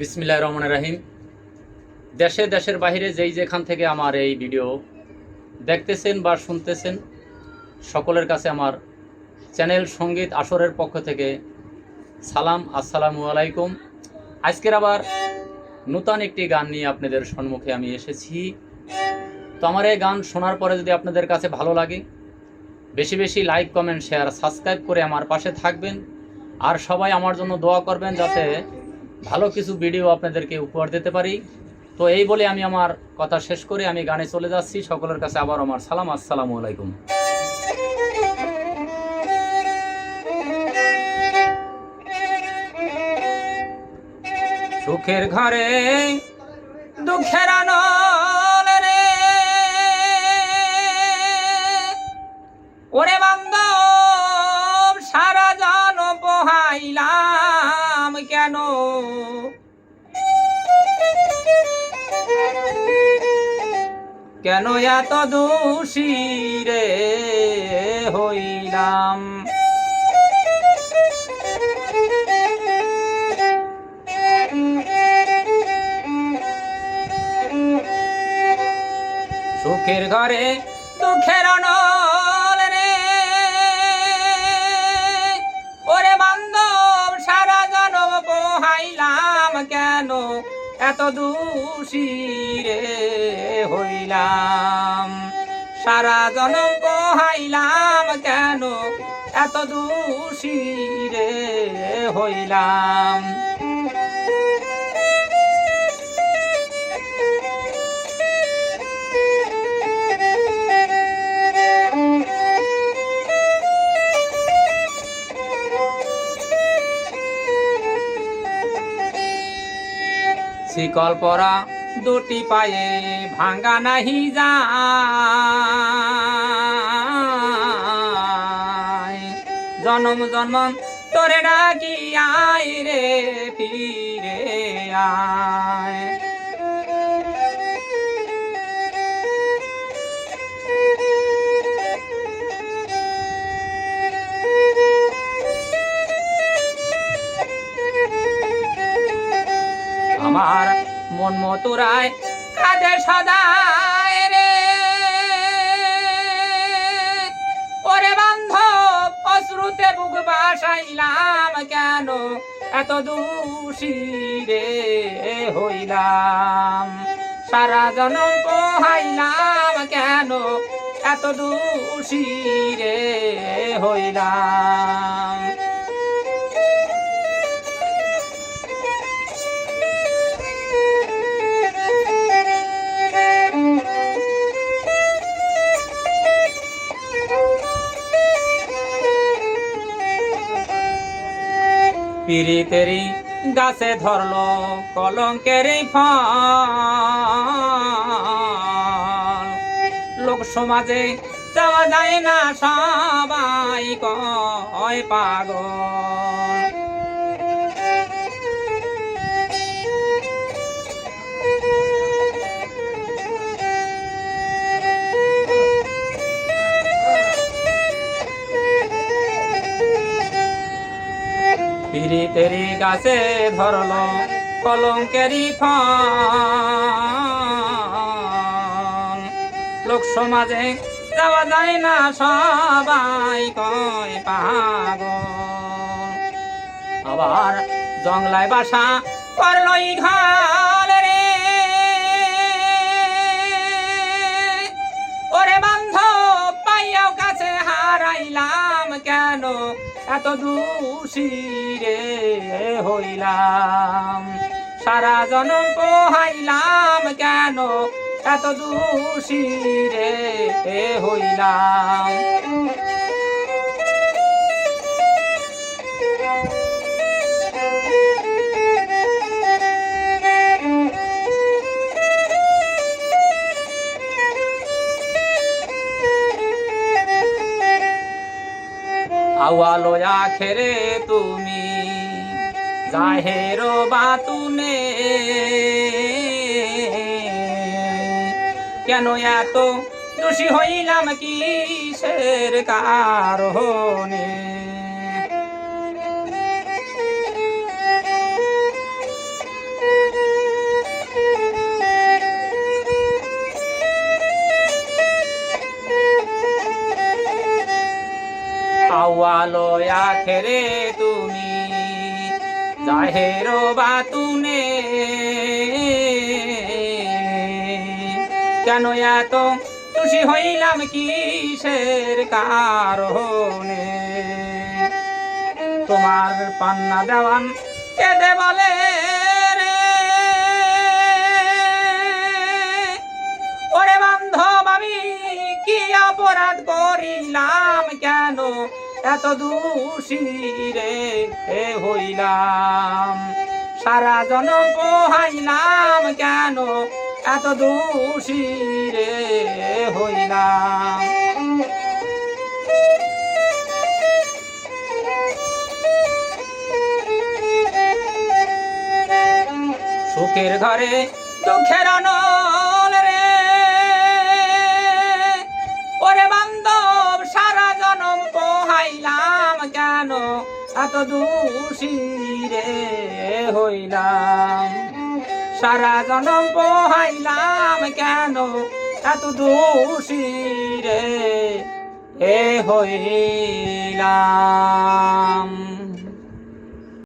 বিসমিল্লাহ রহমান রাহিম। দেশে দেশের বাইরে যেই যেখান থেকে আমার এই ভিডিও দেখতেছেন বা শুনতেছেন, সকলের কাছে আমার চ্যানেল সংগীত আসরের পক্ষ থেকে সালাম, আসসালামু আলাইকুম। আজকের আবার নূতন একটি গান নিয়ে আপনাদের সম্মুখে আমি এসেছি। তো আমার এই গান শোনার পরে যদি আপনাদের কাছে ভালো লাগে, বেশি বেশি লাইক, কমেন্ট, শেয়ার, সাবস্ক্রাইব করে আমার পাশে থাকবেন। আর সবাই আমার জন্য দোয়া করবেন যাতে ভালো কিছু ভিডিও আপনাদেরকে উপহার দিতে পারি। তো এই বলে আমি আমার কথা শেষ করে আমি গানে চলে যাচ্ছি। সকলের কাছে আবার আমার সালাম। আসসালামু আলাইকুম। সুখের ঘরে দুঃখের আনল কেন এত দোষী রে হইলাম? সুখের ঘরে দুঃখের অনল এত দোষী রে হইলাম। সারা জনম পোহাইলাম কেন? এত দোষী রে হইলাম। শিকল পরা দুটি পায়ে ভাঙ্গা নাহি যায়। জনম জন্ম তোরে ডাকি আয় রে ফিরে মতুরায় কাঁদে সদায় রে। ওরে বান্ধব, অশ্রুতে বুক বাসাইলাম কেন? এত দোষী রে হইলাম। সারা জনম পোহাইলাম কেন? এত দোষী রে হইলাম। পিরিতেরি গাছে ধরলো কলঙ্কের ফল। লোক সমাজে যাওয়া যায় না সবাই কয় পাগল। পিরিতেরি গাছে ধরল কলঙ্কেরি ফল। লোক সমাজে যাওয়া যায় না, সবাই কয় পাগল। আবার জংলায় বাসা করলই ঘর এত দোষী রে হইলাম। সারা জনম পোহাইলাম কেন? এত দোষী রে হইলাম। আওয়ালো আখেরে তুমি। জাহেরো বাতুনে। কেন এত দোষী হইলাম কিসের কারণে? আখেরে তুমি, জাহের বাতুনে। কেন এত খুশি হইলাম কিসের কারণে? তোমার পান্না দেওয়ান কেঁদে বলে রে। ওরে বান্ধব, আমি কি অপরাধ করিলাম কেন? এত দোষী রে, এ হইলাম। সারা জনম পোহাইলাম কেন? এত দোষী রে হইলাম। সুখের ঘরে দুঃখের অনল দোষী রে হইলাম? সারা জনম পোহাইলাম কেন এত দোষী রে এ হইলাম?